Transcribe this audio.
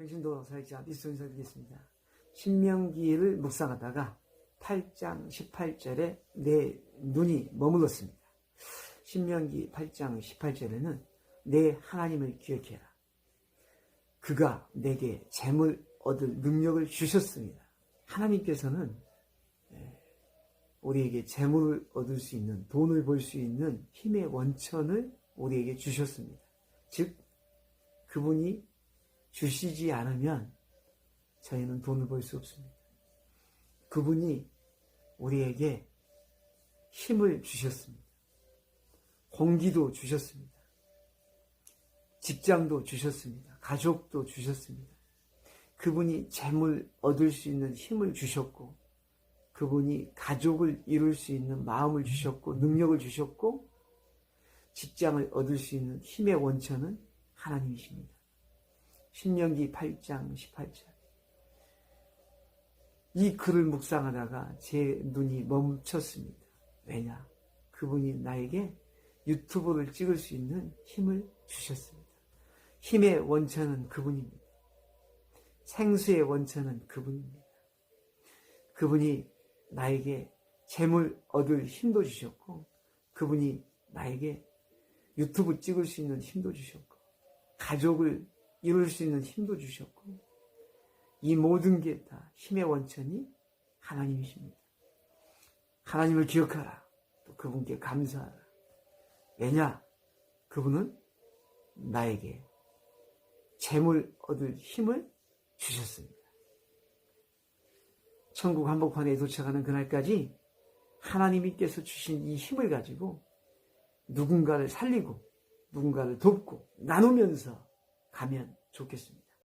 평신도 사역자 미스터 인사드리겠습니다. 신명기를 묵상하다가 8장 18절에 내 눈이 머물렀습니다. 신명기 8장 18절에는 내 하나님을 기억해라. 그가 내게 재물 얻을 능력을 주셨습니다. 하나님께서는 예, 우리에게 재물을 얻을 수 있는 돈을 벌 수 있는 힘의 원천을 우리에게 주셨습니다. 즉 그분이 주시지 않으면 저희는 돈을 벌 수 없습니다. 그분이 우리에게 힘을 주셨습니다. 공기도 주셨습니다. 직장도 주셨습니다. 가족도 주셨습니다. 그분이 재물 얻을 수 있는 힘을 주셨고, 그분이 가족을 이룰 수 있는 마음을 주셨고, 능력을 주셨고, 직장을 얻을 수 있는 힘의 원천은 하나님이십니다. 신명기 8장 18절. 이 글을 묵상하다가 제 눈이 멈췄습니다. 왜냐? 그분이 나에게 유튜브를 찍을 수 있는 힘을 주셨습니다. 힘의 원천은 그분입니다. 생수의 원천은 그분입니다. 그분이 나에게 재물 얻을 힘도 주셨고, 그분이 나에게 유튜브 찍을 수 있는 힘도 주셨고, 가족을 이룰 수 있는 힘도 주셨고, 이 모든 게 다 힘의 원천이 하나님이십니다. 하나님을 기억하라. 또 그분께 감사하라. 왜냐? 그분은 나에게 재물 얻을 힘을 주셨습니다. 천국 한복판에 도착하는 그날까지 하나님께서 주신 이 힘을 가지고 누군가를 살리고 누군가를 돕고 나누면서 가면 좋겠습니다.